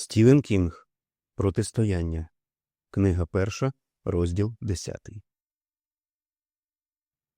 Стівен Кінг. Протистояння. Книга перша, розділ десятий.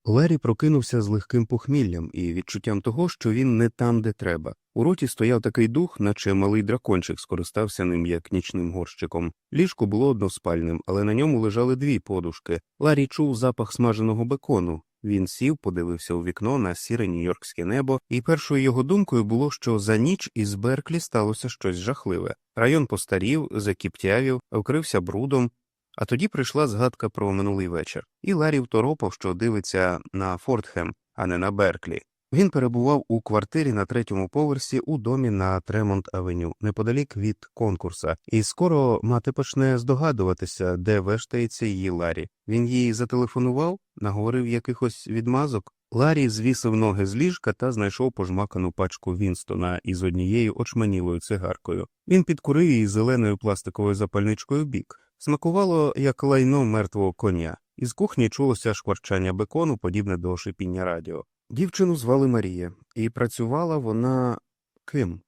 Ларі прокинувся з легким похміллям і відчуттям того, що він не там, де треба. У роті стояв такий дух, наче малий дракончик скористався ним як нічним горщиком. Ліжко було односпальним, але на ньому лежали дві подушки. Ларі чув запах смаженого бекону. Він сів, подивився у вікно на сіре нью-йоркське небо, і першою його думкою було, що за ніч із Берклі сталося щось жахливе. Район постарів, закіптявів, вкрився брудом. А тоді прийшла згадка про минулий вечір, і Ларі второпав, що дивиться на Фортхем, а не на Берклі. Він перебував у квартирі на третьому поверсі у домі на Тремонт Авеню, неподалік від конкурса, і скоро мати почне здогадуватися, де вештається її Ларі. Він їй зателефонував, наговорив якихось відмазок. Ларі звісив ноги з ліжка та знайшов пожмакану пачку Вінстона із однією очманілою цигаркою. Він підкурив її зеленою пластиковою запальничкою бік. Смакувало, як лайно мертвого коня. Із кухні чулося шкварчання бекону, подібне до шипіння радіо. Дівчину звали Марія, і працювала вона ким?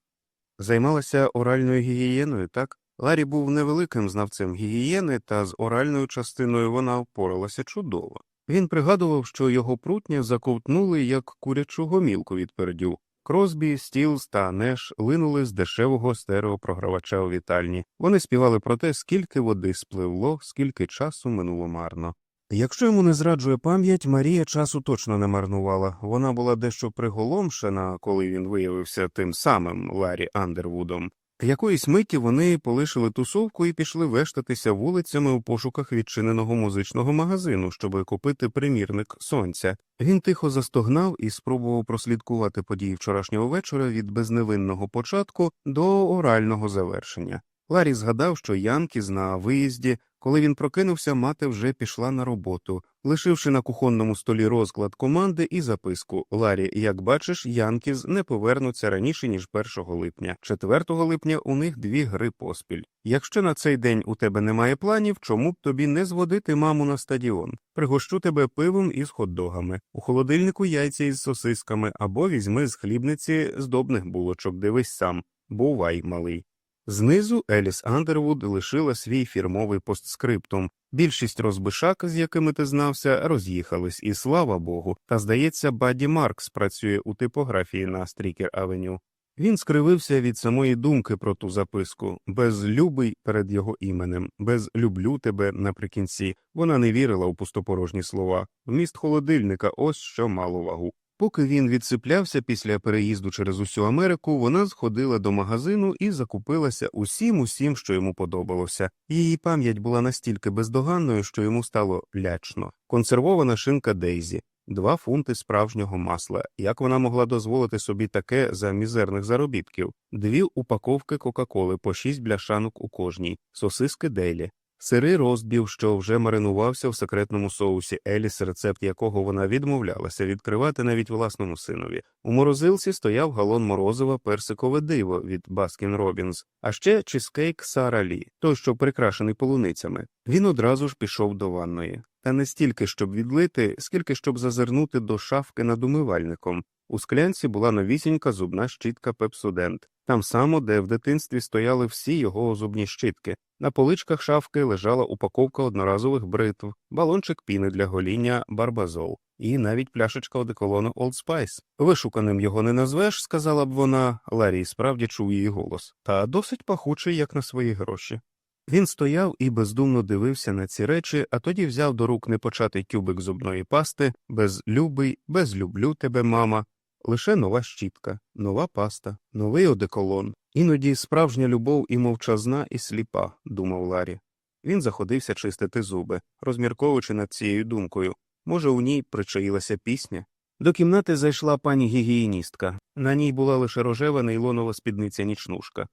Займалася оральною гігієною, так? Ларі був невеликим знавцем гігієни, та з оральною частиною вона впоралася чудово. Він пригадував, що його прутня заковтнули, як курячу гомілку від пердю. Кросбі, Стілс та Неш линули з дешевого стереопрогравача у вітальні. Вони співали про те, скільки води спливло, скільки часу минуло марно. Якщо йому не зраджує пам'ять, Марія часу точно не марнувала. Вона була дещо приголомшена, коли він виявився тим самим Ларі Андервудом. К Якоїсь миті вони полишили тусовку і пішли вештатися вулицями у пошуках відчиненого музичного магазину, щоб купити примірник сонця. Він тихо застогнав і спробував прослідкувати події вчорашнього вечора від безневинного початку до орального завершення. Ларі згадав, що Янкіз на виїзді, коли він прокинувся, мати вже пішла на роботу, лишивши на кухонному столі розклад команди і записку Ларі, як бачиш, Янкіз не повернуться раніше ніж 1 липня. 4 липня у них дві гри поспіль. Якщо на цей день у тебе немає планів, чому б тобі не зводити маму на стадіон? Пригощу тебе пивом із хот-догами, у холодильнику яйця із сосисками або візьми з хлібниці здобних булочок. Дивись сам. Бувай, малий. Знизу Еліс Андервуд лишила свій фірмовий постскриптум. Більшість розбишак, з якими ти знався, роз'їхались, і слава Богу, та здається, Бадді Маркс працює у типографії на Стрікер Авеню. Він скривився від самої думки про ту записку, без любий перед його іменем, без люблю тебе наприкінці. Вона не вірила у пустопорожні слова. Вміст холодильника ось що мало вагу. Поки він відсиплявся після переїзду через усю Америку, вона сходила до магазину і закупилася усім усім, що йому подобалося. Її пам'ять була настільки бездоганною, що йому стало лячно. Консервована шинка Дейзі, два фунти справжнього масла. Як вона могла дозволити собі таке за мізерних заробітків? Дві упаковки Кока-Коли по шість бляшанок у кожній, сосиски Дейлі. Сирий роздбів, що вже маринувався в секретному соусі Еліс, рецепт якого вона відмовлялася відкривати навіть власному синові. У морозилці стояв галон морозива персикове диво від Баскін Робінс, а ще чизкейк Сара Лі, той, що прикрашений полуницями. Він одразу ж пішов до ванної. Та не стільки, щоб відлити, скільки щоб зазирнути до шафки над умивальником. У склянці була новісінька зубна щітка Пепсудент, там само, де в дитинстві стояли всі його зубні щітки. На поличках шафки лежала упаковка одноразових бритв, балончик піни для гоління барбазол і навіть пляшечка одеколону Old Spice. Вишуканим його не назвеш, сказала б вона, Ларі справді чув її голос, та досить пахучий, як на свої гроші. Він стояв і бездумно дивився на ці речі, а тоді взяв до рук непочатий тюбик зубної пасти, без любий, без люблю тебе, мама, лише нова щітка, нова паста, новий одеколон. Іноді справжня любов і мовчазна, і сліпа, думав Ларі. Він заходився чистити зуби, розмірковуючи над цією думкою. Може, у ній причаїлася пісня? До кімнати зайшла пані гігієністка. На ній була лише рожева нейлонова спідниця нічнушка.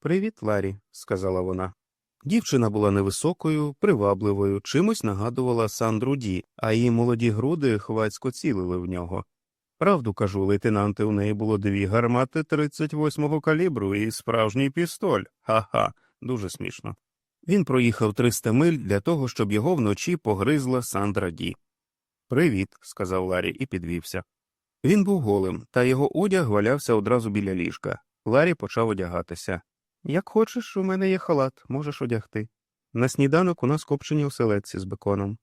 Привіт, Ларі, сказала вона. Дівчина була невисокою, привабливою, чимось нагадувала Сандру Ді, а її молоді груди хвацько цілили в нього. Правду кажу, лейтенанте, у неї було дві гармати 38-го калібру і справжній пістоль. Ха-ха, дуже смішно. Він проїхав 300 миль для того, щоб його вночі погризла Сандра Ді. Привіт, сказав Ларі і підвівся. Він був голим, та його одяг валявся одразу біля ліжка. Ларі почав одягатися. Як хочеш, у мене є халат, можеш одягти. На сніданок у нас копчені оселедці з беконом.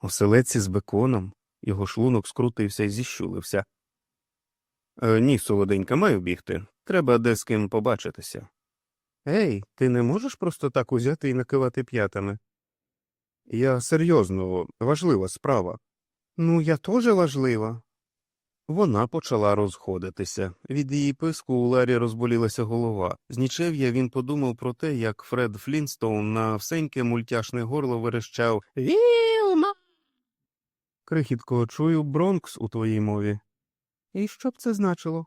Оселедці з беконом? Його шлунок скрутився і зіщулився. Е, ні, солоденька, маю бігти. Треба де з ким побачитися. Ей, ти не можеш просто так узяти і накивати п'ятами? Я серйозно, важлива справа. Ну, я теж важлива. Вона почала розходитися. Від її писку у Ларі розболілася голова. З нічев'я він подумав про те, як Фред Флінстоун на всеньке мультяшне горло верещав Вілма. Крихітко, чую Бронкс у твоїй мові. І що б це значило?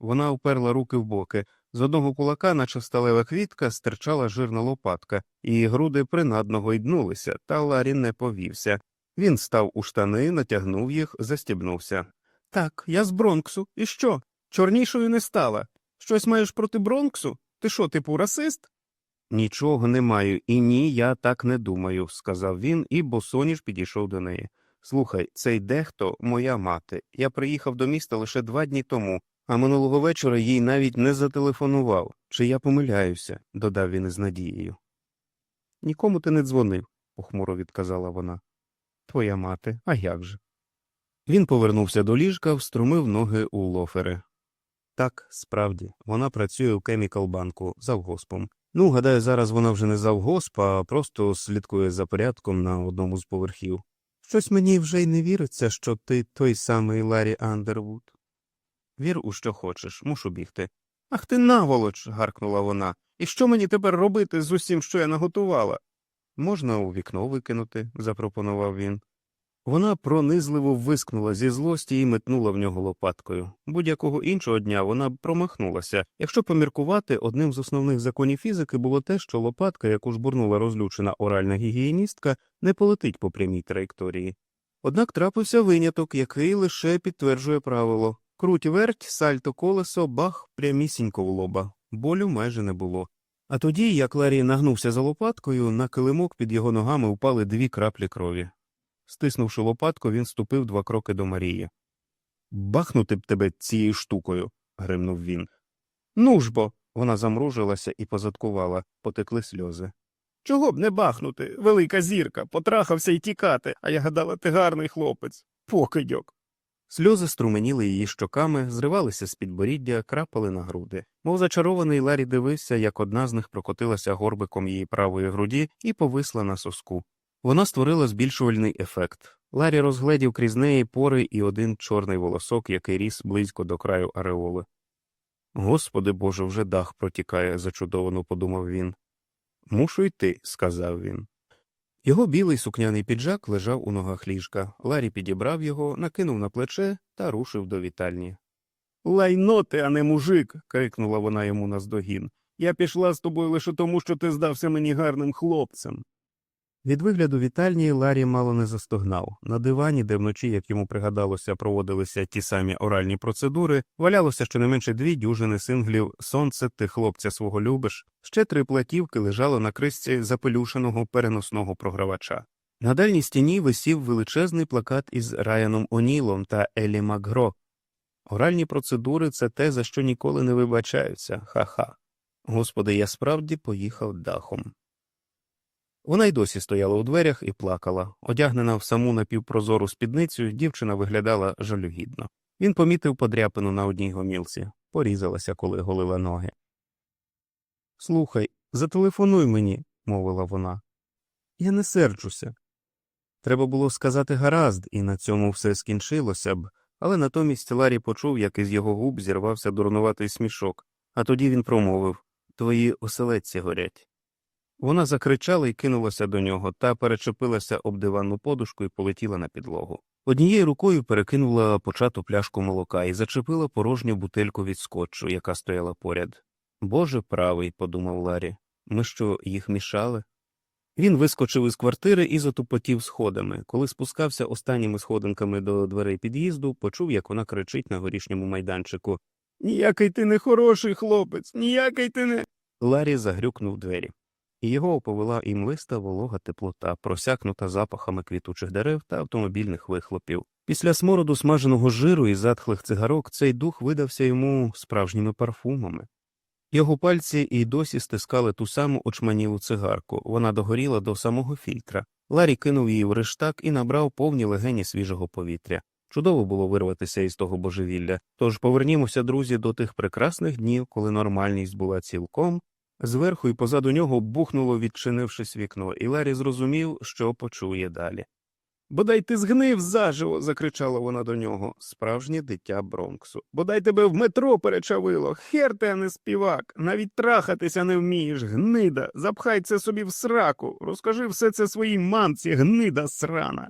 Вона уперла руки в боки. З одного кулака, наче сталева квітка, стирчала жирна лопатка, і груди принадно гойднулися, та Ларі не повівся. Він став у штани, натягнув їх, застібнувся. Так, я з Бронксу. І що? Чорнішою не стала. Щось маєш проти Бронксу? Ти що, типу, расист? Нічого не маю, і ні, я так не думаю, сказав він, і босоніж підійшов до неї. Слухай, цей дехто моя мати. Я приїхав до міста лише два дні тому, а минулого вечора їй навіть не зателефонував. Чи я помиляюся? додав він із надією. Нікому ти не дзвонив, похмуро відказала вона. Твоя мати, а як же? Він повернувся до ліжка, вструмив ноги у лофери. Так, справді, вона працює у Chemical банку завгоспом. Ну, гадаю, зараз вона вже не завгосп, а просто слідкує за порядком на одному з поверхів. Щось мені вже й не віриться, що ти той самий Ларі Андервуд. Вір у що хочеш, мушу бігти. Ах ти наволоч. гаркнула вона. І що мені тепер робити з усім, що я наготувала? Можна у вікно викинути, запропонував він. Вона пронизливо вискнула зі злості і метнула в нього лопаткою. Будь-якого іншого дня вона б промахнулася. Якщо поміркувати, одним з основних законів фізики було те, що лопатка, яку жбурнула розлючена оральна гігієністка, не полетить по прямій траєкторії. Однак трапився виняток, який лише підтверджує правило круть верть, сальто колесо, бах, прямісінько в лоба. Болю майже не було. А тоді, як Ларі нагнувся за лопаткою, на килимок під його ногами впали дві краплі крові. Стиснувши лопатку, він ступив два кроки до Марії. Бахнути б тебе цією штукою. гримнув він. Ну ж бо. Вона замружилася і позадкувала, потекли сльози. Чого б не бахнути, велика зірка, потрахався й тікати, а я гадала, ти гарний хлопець. Покидьок. Сльози струменіли її щоками, зривалися з підборіддя, крапали на груди. Мов зачарований Ларі дивився, як одна з них прокотилася горбиком її правої груді і повисла на соску. Вона створила збільшувальний ефект. Ларі розгледів крізь неї пори і один чорний волосок, який ріс близько до краю ареоли. Господи Боже, вже дах протікає, зачудовано подумав він. Мушу йти, сказав він. Його білий сукняний піджак лежав у ногах ліжка. Ларі підібрав його, накинув на плече та рушив до вітальні. Лайно ти, а не мужик. крикнула вона йому наздогін. Я пішла з тобою лише тому, що ти здався мені гарним хлопцем. Від вигляду вітальні Ларі мало не застогнав. На дивані, де вночі, як йому пригадалося, проводилися ті самі оральні процедури, валялося щонайменше дві дюжини синглів Сонце ти хлопця свого любиш, ще три платівки лежало на крисці запелюшеного переносного програвача. На дальній стіні висів величезний плакат із Раяном Онілом та Елі Макгро. Оральні процедури це те, за що ніколи не вибачаються, ха-ха. Господи, я справді поїхав дахом. Вона й досі стояла у дверях і плакала. Одягнена в саму напівпрозору спідницю, дівчина виглядала жалюгідно. Він помітив подряпину на одній гомілці, порізалася, коли голила ноги. Слухай, зателефонуй мені, мовила вона. Я не серджуся. Треба було сказати гаразд, і на цьому все скінчилося б, але натомість Ларі почув, як із його губ зірвався дурнуватий смішок, а тоді він промовив Твої оселедці горять. Вона закричала і кинулася до нього та перечепилася об диванну подушку і полетіла на підлогу. Однією рукою перекинула почату пляшку молока і зачепила порожню бутельку від скотчу, яка стояла поряд. Боже правий, подумав Ларі, ми що, їх мішали? Він вискочив із квартири і затупотів сходами. Коли спускався останніми сходинками до дверей під'їзду, почув, як вона кричить на горішньому майданчику Ніякий ти не хороший хлопець, ніякий ти не. Ларі загрюкнув двері і його оповела імлиста волога теплота, просякнута запахами квітучих дерев та автомобільних вихлопів. Після смороду смаженого жиру і затхлих цигарок цей дух видався йому справжніми парфумами. Його пальці і досі стискали ту саму очманілу цигарку, вона догоріла до самого фільтра. Ларі кинув її в рештак і набрав повні легені свіжого повітря. Чудово було вирватися із того божевілля. Тож повернімося, друзі, до тих прекрасних днів, коли нормальність була цілком. Зверху і позаду нього бухнуло, відчинившись вікно, і Ларі зрозумів, що почує далі. Бодай ти згнив заживо. закричала вона до нього, справжнє дитя Бронксу. Бодай тебе в метро перечавило. Хер ти, а не співак. Навіть трахатися не вмієш, гнида. Запхай це собі в сраку. Розкажи все це своїй мамці, гнида срана.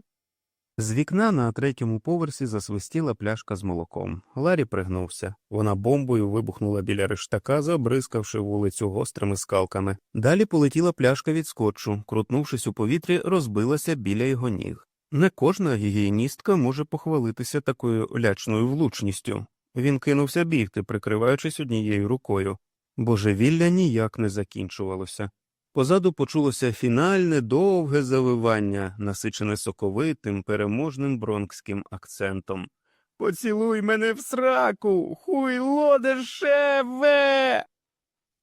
З вікна на третьому поверсі засвистіла пляшка з молоком. Ларі пригнувся. Вона бомбою вибухнула біля рештака, забризкавши вулицю гострими скалками. Далі полетіла пляшка від скотчу, крутнувшись у повітрі, розбилася біля його ніг. Не кожна гігієністка може похвалитися такою лячною влучністю. Він кинувся бігти, прикриваючись однією рукою. Божевілля ніяк не закінчувалося. Позаду почулося фінальне довге завивання, насичене соковитим, переможним бронкським акцентом. Поцілуй мене в сраку, хуйло дешеве.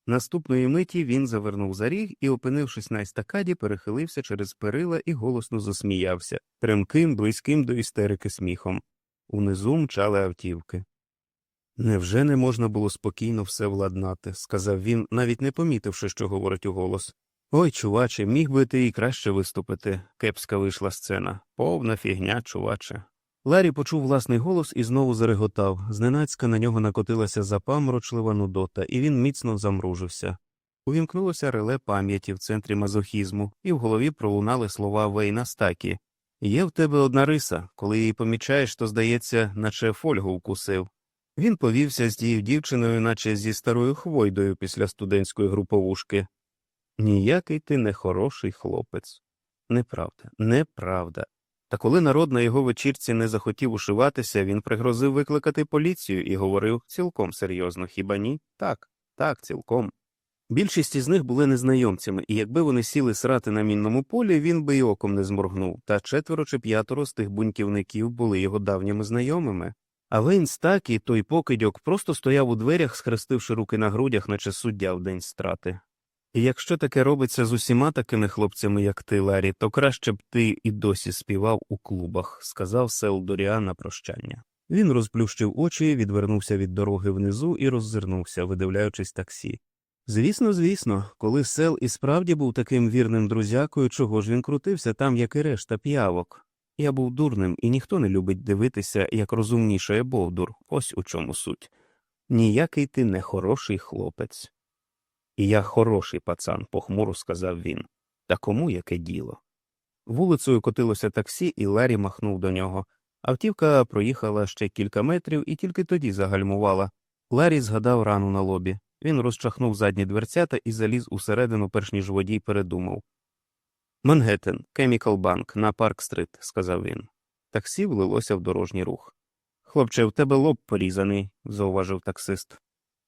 Наступної миті він завернув за ріг і, опинившись на естакаді, перехилився через перила і голосно засміявся, тремким, близьким до істерики сміхом. Унизу мчали автівки. Невже не можна було спокійно все владнати, сказав він, навіть не помітивши, що говорить уголос. Ой, чуваче, міг би ти і краще виступити. Кепська вийшла сцена. Повна фігня, чуваче. Ларі почув власний голос і знову зареготав. Зненацька на нього накотилася запаморочлива нудота, і він міцно замружився. Увімкнулося реле пам'яті в центрі мазохізму, і в голові пролунали слова Вейна Стакі. Є в тебе одна риса, коли її помічаєш, то здається, наче фольгу вкусив. Він повівся з тією дівчиною, наче зі старою хвойдою після студентської груповушки. Ніякий ти не хороший хлопець. Неправда, неправда. Та коли народ на його вечірці не захотів ушиватися, він пригрозив викликати поліцію і говорив цілком серйозно, хіба ні? Так, так, цілком. Більшість із них були незнайомцями, і якби вони сіли срати на мінному полі, він би й оком не зморгнув, та четверо чи п'ятеро з тих буньківників були його давніми знайомими. А Вейн Стакі, той покидьок, просто стояв у дверях, схрестивши руки на грудях, наче суддя в день страти. І якщо таке робиться з усіма такими хлопцями, як ти, Ларі, то краще б ти і досі співав у клубах, сказав Сел Доріан на прощання. Він розплющив очі, відвернувся від дороги внизу і роззирнувся, видивляючись таксі. Звісно, звісно, коли Сел і справді був таким вірним друзякою, чого ж він крутився там, як і решта п'явок. Я був дурним, і ніхто не любить дивитися, як розумнішає Бовдур, ось у чому суть. Ніякий ти не хороший хлопець. І я хороший пацан, похмуро сказав він. Та кому яке діло? Вулицею котилося таксі, і Ларі махнув до нього. Автівка проїхала ще кілька метрів і тільки тоді загальмувала. Ларі згадав рану на лобі. Він розчахнув задні дверцята і заліз усередину, перш ніж водій передумав. Мангеттен, Chemical Bank, на Парк-стрит, сказав він. Таксі влилося в дорожній рух. Хлопче, в тебе лоб порізаний, зауважив таксист.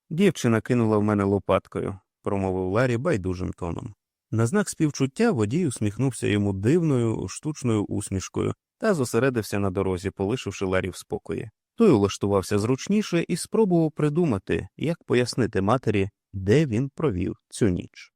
Дівчина кинула в мене лопаткою, промовив Ларі байдужим тоном. На знак співчуття водій усміхнувся йому дивною, штучною усмішкою та зосередився на дорозі, полишивши Ларі в спокої. Той улаштувався зручніше і спробував придумати, як пояснити матері, де він провів цю ніч.